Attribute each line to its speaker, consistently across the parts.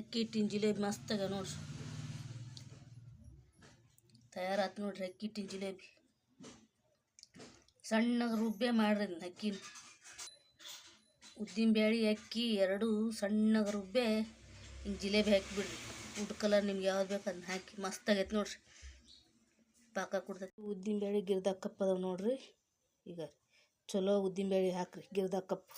Speaker 1: ಅಕ್ಕಿ ಹಿಟ್ಟಿನ ಜಿಲೇಬಿ ಮಸ್ತಾಗ ನೋಡ್ರಿ ತಯಾರಾತು ನೋಡ್ರಿ ಅಕ್ಕಿ ಹಿಟ್ಟಿನ ಜಿಲೇಬಿ. ಸಣ್ಣಗೆ ರುಬ್ಬೆ ಮಾಡ್ರಿ ಅಕ್ಕಿನ. ಉದ್ದಿನ ಬೇಳೆ ಅಕ್ಕಿ ಎರಡೂ ಸಣ್ಣಗೆ ರುಬ್ಬೆ ಹಿಂಗೆ ಜಿಲೇಬಿ ಹಾಕಿಬಿಡ್ರಿ. ಊಟ ಕಲರ್ ನಿಮ್ಗೆ ಯಾವ್ದು ಬೇಕು ಅದನ್ನ ಹಾಕಿ ಮಸ್ತಾಗೈತೆ ನೋಡ್ರಿ. ಪಾಕ ಕುಡ್ದೈತಿ ಉದ್ದಿನ ಬೇಳೆ ಗಿರ್ದಾಗ ಕಪ್ ನೋಡ್ರಿ. ಈಗ ಚಲೋ ಉದ್ದಿನ ಬೇಳೆ ಹಾಕ್ರಿ ಗಿರ್ದಾಗ ಕಪ್.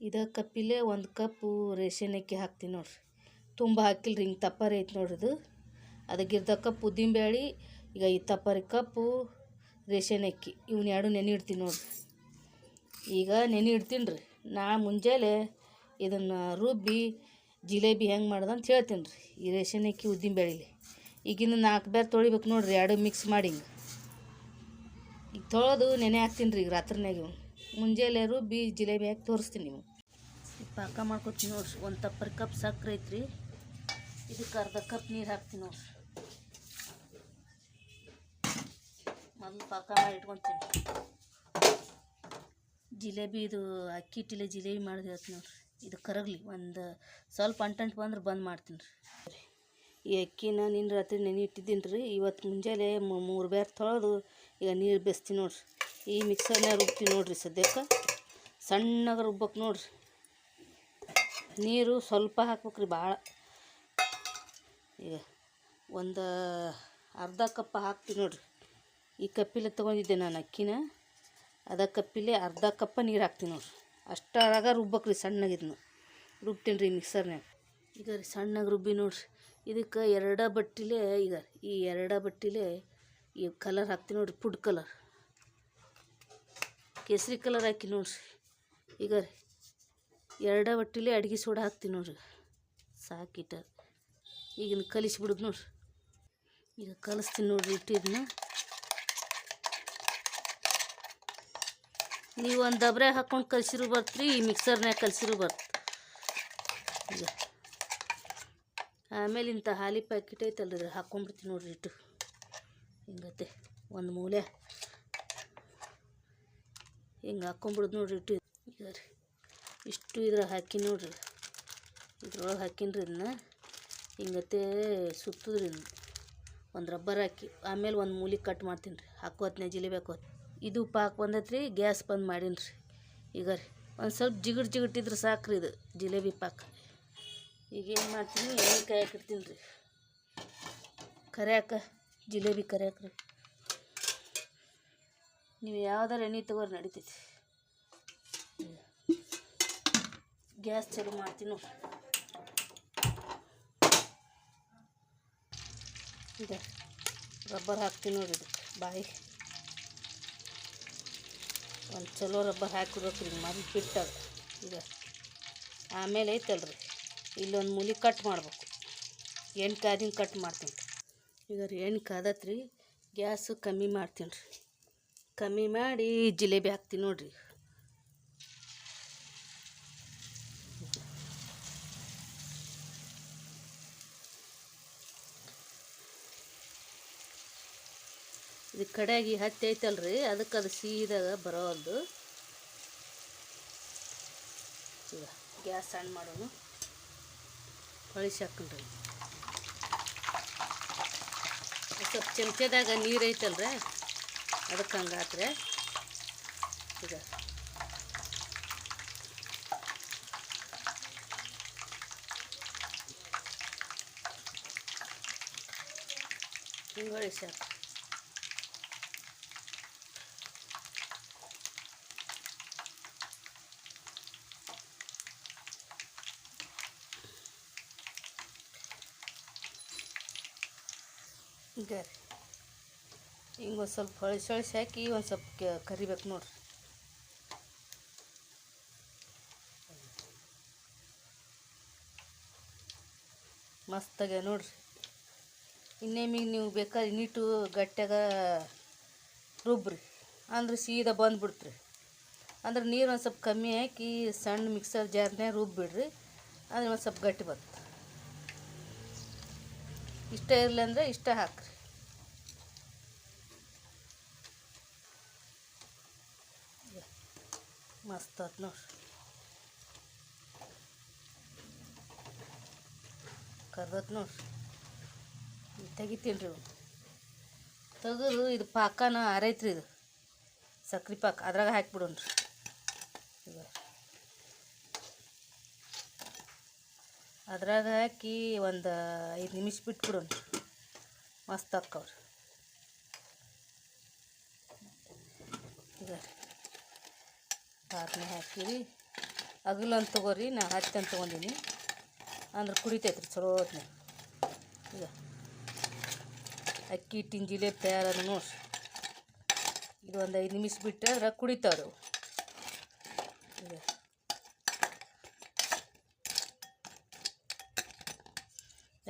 Speaker 1: ಇದ ಕಪ್ಪಿಲೆ ಒಂದು ಕಪ್ಪು ರೇಷನ್ ಅಕ್ಕಿ ಹಾಕ್ತೀನಿ ನೋಡ್ರಿ. ತುಂಬ ಹಾಕಿಲ್ರಿ, ಹಿಂಗೆ ತಪ್ಪರಿ ಐತೆ ನೋಡ್ರಿ ಇದು. ಅದಕ್ಕೆ ಇರ್ದ ಕಪ್ ಉದ್ದಿನ ಬೇಳೆ ಈಗ ಈ ತಪ್ಪರಿ ಕಪ್ಪು ರೇಷನ್ ಅಕ್ಕಿ. ಇವ್ನ ಎರಡು ನೆನೆ ಇಡ್ತೀನಿ ನೋಡ್ರಿ. ಈಗ ನೆನೆ ಇಡ್ತೀನಿ ರೀ ನಾ ಮುಂಜಾನೆ ಇದನ್ನು ರುಬ್ಬಿ, ಜಿಲೇಬಿ ಹೆಂಗೆ ಮಾಡೋದು ಅಂತ ಹೇಳ್ತೀನಿ ರೀ ಈ ರೇಷನ್ ಅಕ್ಕಿ ಉದ್ದಿನ ಬೇಳೆಲಿ ಈಗಿನ ನಾಲ್ಕು ಬೇರೆ ತೊಳಿಬೇಕು ನೋಡ್ರಿ, ಎರಡು ಮಿಕ್ಸ್ ಮಾಡಿ. ಹಿಂಗೆ ಈಗ ತೊಳೆದು ನೆನೆ ಹಾಕ್ತೀನಿ ರೀ ಈಗ ರಾತ್ರಿನಾಗ ಇವ್ನು. ಮುಂಜಾನೆ ಬಿ ಜಿಲೇಬಿ ಹಾಕಿ ತೋರಿಸ್ತೀನಿ ನೀವು ಪಾಕ ಮಾಡ್ಕೊತೀನಿ ನೋಡ್ರಿ, ಒಂದು ತಪ್ಪರಿ ಕಪ್ ಸಕ್ಕರೆ ಐತ್ರಿ. ಇದಕ್ಕೆ ಅರ್ಧ ಕಪ್ ನೀರು ಹಾಕ್ತೀನಿ ನೋಡ್ರಿ. ಮೊದಲು ಪಾಕ ಮಾಡಿ ಇಟ್ಕೊತೀನಿ. ಜಿಲೇಬಿ ಇದು ಅಕ್ಕಿ ಹಿಟ್ಟಿಲೆ ಜಿಲೇಬಿ ಮಾಡಿದೆ ನೋಡ್ರಿ. ಇದು ಕರಗಲಿ, ಒಂದು ಸ್ವಲ್ಪ ಅಂಟಂಟು ಬಂದ್ರೆ ಬಂದ್ ಮಾಡ್ತೀನಿ ರೀ ಈ ಅಕ್ಕಿನ ನಿನ್ನ ರಾತ್ರಿ ನೆನೆ ಇಟ್ಟಿದ್ದೀನಿ ರೀ ಇವತ್ತು ಮುಂಜಾನೆ ಮೂರು ಬೇರೆ ತೊಳೆದು ಈಗ ನೀರು ಬೆಸ್ತೀನಿ ನೋಡ್ರಿ. ಈ ಮಿಕ್ಸರ್ನಾಗ ರುಬ್ತೀನಿ ನೋಡಿರಿ ಸದ್ಯಕ್ಕೆ. ಸಣ್ಣಗೆ ರುಬ್ಬಕ್ಕೆ ನೋಡಿರಿ. ನೀರು ಸ್ವಲ್ಪ ಹಾಕ್ಬೇಕ್ರಿ ಭಾಳ. ಈಗ ಒಂದು ಅರ್ಧ ಕಪ್ ಹಾಕ್ತೀನಿ ನೋಡಿರಿ. ಈ ಕಪ್ಪಿಲೆ ತೊಗೊಂಡಿದ್ದೆ ನಾನು ಅಕ್ಕಿನ. ಅದ ಕಪ್ಪಿಲೆ ಅರ್ಧ ಕಪ್ಪ ನೀರು ಹಾಕ್ತೀನಿ ನೋಡ್ರಿ. ಅಷ್ಟರಾಗ ರುಬ್ಬಕ್ರಿ ಸಣ್ಣಗಿದ್ನು ರುಬ್ತೀನಿ ರೀ ಮಿಕ್ಸರ್ನಾಗ ಈಗ ರೀ ಸಣ್ಣಗೆ ರುಬ್ಬಿ ನೋಡಿರಿ. ಇದಕ್ಕೆ ಎರಡ ಬಟ್ಟಿಲೆ ಈಗ ಈ ಎರಡ ಬಟ್ಟಿಲೆ ಈ ಕಲರ್ ಹಾಕ್ತೀನಿ ನೋಡಿರಿ ಫುಡ್ ಕಲರ್. ಕೇಸರಿ ಕಲರ್ ಹಾಕಿ ನೋಡ್ರಿ. ಈಗ ಎರಡ ಒಟ್ಟಿಲಿ ಅಡ್ಗೆ ಸೋಡಾ ಹಾಕ್ತೀನಿ ನೋಡ್ರಿ. ಸಾಕಿಟ್ಟ ಈಗಿನ ಕಲಿಸ್ಬಿಡುದು ನೋಡ್ರಿ. ಈಗ ಕಲಿಸ್ತೀನಿ ನೋಡ್ರಿ ಇಟ್ಟಿದ್ನ. ನೀವು ಒಂದು ದಬ್ರೆ ಹಾಕ್ಕೊಂಡು ಕಲ್ಸಿರು ಬರ್ತ್ರಿ ಈ ಮಿಕ್ಸರ್ನ್ಯಾಗ ಕಲ್ಸಿರು ಬರ್ತ. ಈಗ ಆಮೇಲೆ ಇಂಥ ಹಾಲಿ ಪ್ಯಾಕೆಟ್ ಐತಲ್ರಿ ಹಾಕ್ಕೊಂಡ್ಬಿಡ್ತೀನಿ ನೋಡ್ರಿ ಇಟ್ಟು. ಹಿಂಗತ್ತೆ ಒಂದು ಮೂಲೆ. ಹಿಂಗೆ ಹಾಕ್ಕೊಂಬಿಡುದು ನೋಡ್ರಿ ಇಟ್ಟು ಈಗ ರೀ. ಇಷ್ಟು ಇದ್ರಾಗ ಹಾಕಿ ನೋಡ್ರಿ. ಇದ್ರೊಳಗೆ ಹಾಕಿನ್ರಿ ಇದನ್ನ. ಹಿಂಗತ್ತೆ ಸುತ್ತದ್ರಿ ಒಂದು ರಬ್ಬರ್ ಹಾಕಿ. ಆಮೇಲೆ ಒಂದು ಮೂಲಿ ಕಟ್ ಮಾಡ್ತೀನಿ ರೀ ಜಿಲೇಬಿ ಹಾಕೋತ್ ಇದು ಪಾಕ್ ರೀ ಗ್ಯಾಸ್ ಬಂದ್ ಮಾಡೀನಿ ರೀ ಈಗ ರೀ. ಒಂದು ಸ್ವಲ್ಪ ಜಿಗಟ್ ಸಾಕು ರೀ ಇದು ಜಿಲೇಬಿ ಪಾಕ್. ಈಗ ಏನು ಮಾಡ್ತೀನಿ, ಎಣ್ಣೆ ಕಾಯಕಿರ್ತೀನಿ ರೀ ಕರ್ಯಾಕ, ಜಿಲೇಬಿ ಕರಿಯಕ ರೀ. ನೀವು ಯಾವ್ದಾರು ಎಣ್ಣೆ ತಗೋರಿ ನಡಿತೈತಿ. ಗ್ಯಾಸ್ ಚಲೋ ಮಾಡ್ತೀನಿ ಇದೆ. ರಬ್ಬರ್ ಹಾಕ್ತೀನಿ ನೋಡಿ ಇದಕ್ಕೆ, ಬಾಯಿ. ಒಂದು ಚಲೋ ರಬ್ಬರ್ ಹಾಕಿಡ್ಬೇಕು ರೀ ಮೊದಲು ಬಿಟ್ಟಾಗ ಈಗ ಆಮೇಲೆ ಐತಲ್ರಿ, ಇಲ್ಲೊಂದು ಮೂಲಿ ಕಟ್ ಮಾಡಬೇಕು. ಎಣ್ಣೆ ಕಾದಿನ ಕಟ್ ಮಾಡ್ತೀನಿ. ಈಗ ರೀ ಎಣ್ಣೆ ಕಾದತ್ರಿ, ಗ್ಯಾಸು ಕಮ್ಮಿ ಮಾಡ್ತೀನಿ ರೀ. ಕಮ್ಮಿ ಮಾಡಿ ಜಿಲೇಬಿ ಹಾಕ್ತೀನಿ ನೋಡ್ರಿ. ಇದು ಕಡೆಯಾಗಿ ಹತ್ತಿ ಐತಲ್ರಿ, ಅದಕ್ಕೆ ಅದು ಸೀದಾಗ ಬರೋದು ಈಗ ಗ್ಯಾಸ್ ಸಣ್ಣ ಮಾಡೋನು. ಹೊಳಿಸಿ ಹಾಕೊಂಡ್ರಿ ಸ್ವಲ್ಪ ಚಮಚದಾಗ ನೀರು ಐತಲ್ರಿ. ಅದಕ್ಕೆ ಹಂಗಾತ್ರೆ ಈಗ ಹಿಂಗೆ ಹೊಳಿಸಿ ಹಾಕಿ ಈಗ ರೀ ಹಿಂಗೆ ಒಂದು ಸ್ವಲ್ಪ ಹೊಳಿಸಿ ಹೊಳಿಸಿ ಹಾಕಿ ಒಂದು ಸ್ವಲ್ಪ ಕರಿಬೇಕು ನೋಡ್ರಿ. ಮಸ್ತಾಗ ನೋಡ್ರಿ. ಇನ್ನೇಮಿಗೆ ನೀವು ಬೇಕಾದ್ರೆ ನೀಟು ಗಟ್ಟಿಯಾಗ ರುಬ್ರಿ. ಅಂದ್ರೆ ಸೀದಾ ಬಂದ್ಬಿಡ್ತ್ರಿ. ಅಂದ್ರೆ ನೀರು ಒಂದು ಸ್ವಲ್ಪ ಕಮ್ಮಿ ಹಾಕಿ ಸಣ್ಣ ಮಿಕ್ಸರ್ ಜಾರ್ನ್ಯಾಗ ರುಬ್ಬಿಡ್ರಿ. ಅಂದ್ರೆ ಒಂದು ಸ್ವಲ್ಪ ಗಟ್ಟಿ ಬರ್ತದೆ. ಇಷ್ಟ ಇರಲಿ ಅಂದರೆ ಇಷ್ಟ ಹಾಕ್ರಿ. ಮಸ್ತ್ ಆತ್ ನೋಡ್ರಿ ಕರ್ದತ್ ನೋಡ್ರಿ ತೆಗಿತೀನಿ ರೀ ತೆಗೆದು ಇದು ಪಾಕನ ಆರೈತ್ರಿ ಇದು. ಸಕ್ರೆ ಪಾಕ. ಅದ್ರಾಗ ಹಾಕ್ಬಿಡೋಣ್ರಿ ಈಗ ಅದ್ರಾಗ ಹಾಕಿ ಒಂದು ಐದು ನಿಮಿಷ ಬಿಟ್ಬಿಡೋಣ ಮಸ್ತ್ ಹಾಕವ್ರಿ ಈಗ ಪಾಕನೆ ಹಾಕಿರಿ. ಅಗಲ ತೊಗೋರಿ, ನಾ ಹತ್ತಿ ಅಂತ ತೊಗೊಂಡೀನಿ. ಅಂದ್ರೆ ಕುಡಿತೈತ್ರಿ ಚಲೋ ಈಗ ಅಕ್ಕಿ ಹಿಟ್ಟಿನ ಜಿಲೇಬಿ ನೋಡ್ರಿ ಇದು ಒಂದು ಐದು ನಿಮಿಷ ಬಿಟ್ಟರೆ ಅದ್ರಾಗ ಕುಡಿತಾವ್ರಿ ಈಗ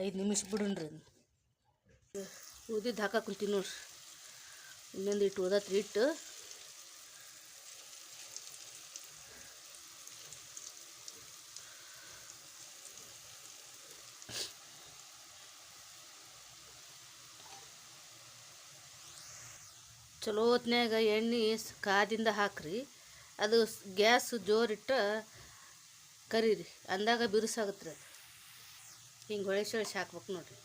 Speaker 1: ಐದು ನಿಮಿಷ ಬಿಡೋಣ್ರಿ. ಉದಿದ್ದು ಹಾಕಕ್ಕೆ ಕುಂತೀನಿ ನೋಡ್ರಿ. ಇನ್ನೊಂದು ಇಟ್ಟು ಓದತ್ರಿ ಇಟ್ಟು ಚಲೋ ಹೊತ್ನ್ಯಾಗ ಎಣ್ಣೆ ಕಾದಿಂದ ಹಾಕ್ರಿ. ಅದು ಗ್ಯಾಸ್ ಜೋರಿಟ್ಟು ಕರೀರಿ. ಅಂದಾಗ ಬಿರುಸಾಗತ್ತೆ ರೀ ಹಿಂಗೆ ಹೊಳಿಸಿ ಹೊಳಿಸಿ ಹಾಕ್ಬೇಕು ನೋಡಿರಿ.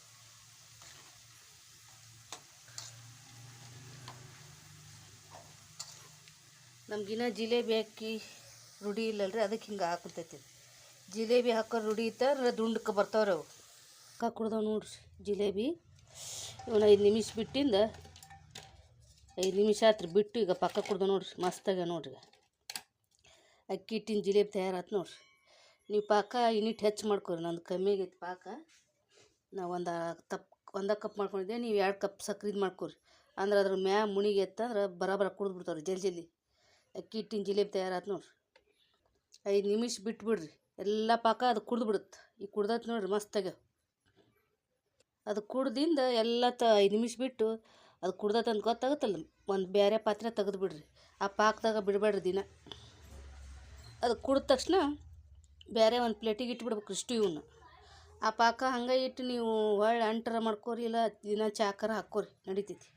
Speaker 1: ನಮ್ಗಿನ್ನ ಜಿಲೇಬಿ ಹಾಕಿ ರೂಢಿ ಇಲ್ಲಲ್ರಿ, ಅದಕ್ಕೆ ಹಿಂಗೆ ಹಾಕುತ್ತೈತಿ. ಜಿಲೇಬಿ ಹಾಕೋ ರೂಢಿ ಇತ್ತ ದುಂಡಕ್ಕೆ ಬರ್ತಾವ್ರಿ ಅವು. ಕುಡ್ದಾವ ನೋಡ್ರಿ ಜಿಲೇಬಿ. ಒಂದು ಐದು ನಿಮಿಷ ಬಿಟ್ಟಿಂದ ಐದು ನಿಮಿಷ ಆತ್ರಿ ಬಿಟ್ಟು ಈಗ ಪಕ್ಕ ಕುಡ್ದು ನೋಡ್ರಿ, ಮಸ್ತಾಗ ನೋಡ್ರಿ. ಅಕ್ಕಿ ಹಿಟ್ಟಿನ ಜಿಲೇಬಿ ತಯಾರಾತು ನೋಡ್ರಿ. ನೀವು ಪಾಕ ಇನ್ನಿಟ್ಟು ಹೆಚ್ಚು ಮಾಡ್ಕೊರಿ, ನಂದು ಕಮ್ಮಿ ಆಗೈತೆ ಪಾಕ. ನಾವು ಒಂದು ತಪ್ ಒಂದ ಕಪ್ ಮಾಡ್ಕೊಂಡಿದ್ದೆ ನೀವು ಎರಡು ಕಪ್ ಸಕ್ರಿದು ಮಾಡ್ಕೊರಿ. ಅಂದ್ರೆ ಅದ್ರ ಮ್ಯಾ ಮುಣಿಗೆ ಎತ್ತಂದ್ರೆ ಬರಾಬರ ಕುಡ್ದು ಬಿಡ್ತಾವ್ರಿ, ಜಲ್ದಿ ಜಲ್ದಿ. ಅಕ್ಕಿ ಹಿಟ್ಟಿನ ಜಿಲೇಬಿ ತಯಾರಾತು ನೋಡ್ರಿ. ಐದು ನಿಮಿಷ ಬಿಟ್ಬಿಡ್ರಿ ಎಲ್ಲ ಪಾಕ ಅದು ಕುಡ್ದು ಬಿಡುತ್ತೆ. ಈಗ ಕುಡ್ದತ್ ನೋಡ್ರಿ ಮಸ್ತಾಗ. ಅದು ಕುಡ್ದಿಂದ ಎಲ್ಲ ತ ಐದು ನಿಮಿಷ ಬಿಟ್ಟು ಅದು ಕುಡ್ದತ್ ಅಂತ ಗೊತ್ತಾಗುತ್ತಲ್ಲ ಒಂದು ಬೇರೆ ಪಾತ್ರೆ ತೆಗೆದು ಬಿಡ್ರಿ. ಆ ಪಾಕದಾಗ ಬಿಡಬೇಡ್ರಿ ದಿನ. ಅದು ಕುಡಿದ ತಕ್ಷಣ ಬೇರೆ ಒಂದು ಪ್ಲೇಟಿಗೆ ಇಟ್ಬಿಡ್ಬೇಕು ಇಷ್ಟು ಇವನ್ನ ಆ ಪಾಕ ಹಂಗೆ ಇಟ್ಟು ನೀವು ಹೊಳ್ಳಿ ಅಂಟರ ಮಾಡ್ಕೋರಿ, ಇಲ್ಲ ದಿನ ಚಾಕರ ಹಾಕ್ಕೋರಿ, ನಡಿತೈತಿ.